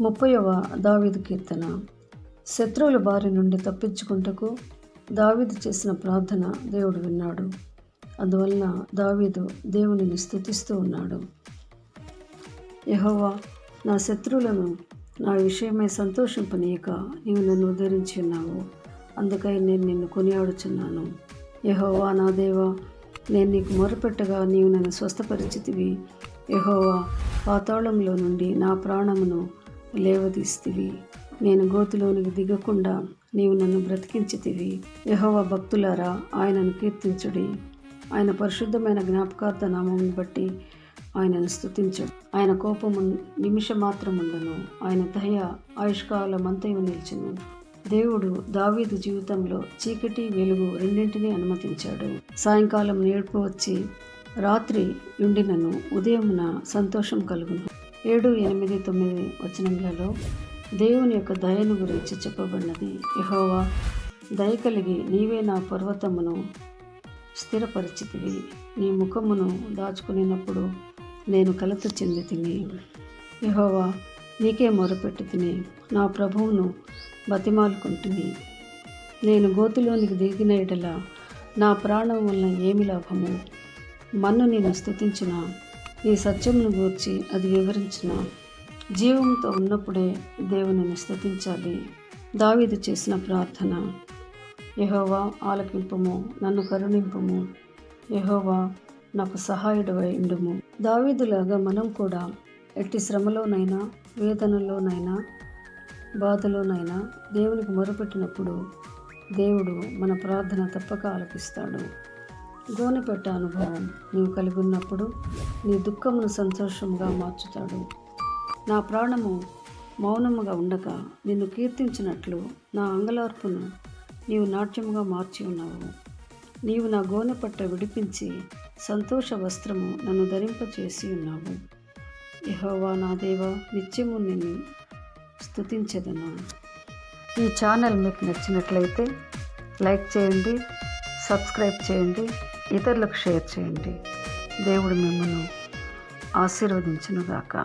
ముప్పైవ దావీదు కీర్తన. శత్రువుల బారి నుండి తప్పించుకుంటకు దావీదు చేసిన ప్రార్థన దేవుడు విన్నాడు. అందువలన దావీదు దేవునిని స్థుతిస్తూ ఉన్నాడు. యహోవా నా శత్రువులను నా విషయమై సంతోషింపనీయక నీవు నన్ను ఉద్ధరించి ఉన్నావు. అందుకై నేను నిన్ను కొనియాడుచున్నాను. యహోవా నా దేవా నేను నీకు మొరపెట్టగా నీవు నన్ను స్వస్థపరిచితివి. యహోవా పాతాళంలో నుండి నా ప్రాణమును లేవదీస్తివి. నేను గోతిలోనికి దిగకుండా నీవు నన్ను బ్రతికించితివి. యహోవ భక్తులారా ఆయనను కీర్తించుడి. ఆయన పరిశుద్ధమైన జ్ఞాపకార్థ నామం బట్టి ఆయనను స్థుతించడు ఆయన కోపము నిమిష మాత్రముండను ఆయన దయ ఆయుష్కాలమంతయు నిల్చును. దేవుడు దావీదు జీవితంలో చీకటి వెలుగు రెండింటినీ అనుమతించాడు. సాయంకాలం నేర్పు వచ్చి రాత్రి ఉండినను. ఉదయమున సంతోషం కలుగును. ఏడు ఎనిమిది తొమ్మిది వచనములలో దేవుని యొక్క దయను గురించి చెప్పబడినది. యహోవా దయ కలిగి నీవే నా పర్వతమును స్థిరపరిచితివి. నీ ముఖమును దాచుకునేటప్పుడు నేను కలత చెంది తిని యహోవా నీకే మొరపెట్టి తిని నా ప్రభువును బతిమాలుకుంటుని నేను గోతులోనికి దిగిన ఎడల నా ప్రాణం వలన ఏమి లాభము? మన్ను నేను స్తుతించిన ఈ సత్యమును గూర్చి అది వివరించిన జీవంతో ఉన్నప్పుడే దేవునిని స్థుతించాలి. దావీదు చేసిన ప్రార్థన యహోవా ఆలకింపము నన్ను కరుణింపుము యహోవా నాకు సహాయుడవై ఉండుము. దావీదులాగా మనం కూడా ఎట్టి శ్రమలోనైనా వేదనలోనైనా బాధలోనైనా దేవునికి మొరపెట్టినప్పుడు దేవుడు మన ప్రార్థన తప్పక ఆలపిస్తాడు గోనెపెట్ట అనుభవం నీవు కలిగి ఉన్నప్పుడు నీ దుఃఖమును సంతోషముగా మార్చుతాడు. నా ప్రాణము మౌనముగా ఉండక నిన్ను కీర్తించినట్లు నా అంగలార్పును నీవు నాట్యముగా మార్చి ఉన్నావు. నీవు నా గోనెపట్ట విడిపించి సంతోష వస్త్రము నన్ను ధరింపచేసి ఉన్నావు. యహోవా నా దేవ నిత్యము నిన్ను స్థుతించదను ఈ ఛానల్ మీకు నచ్చినట్లయితే లైక్ చేయండి సబ్స్క్రైబ్ చేయండి ఇతరులకు షేర్ చేయండి. దేవుడు మిమ్మల్ని ఆశీర్వదించునుగాక.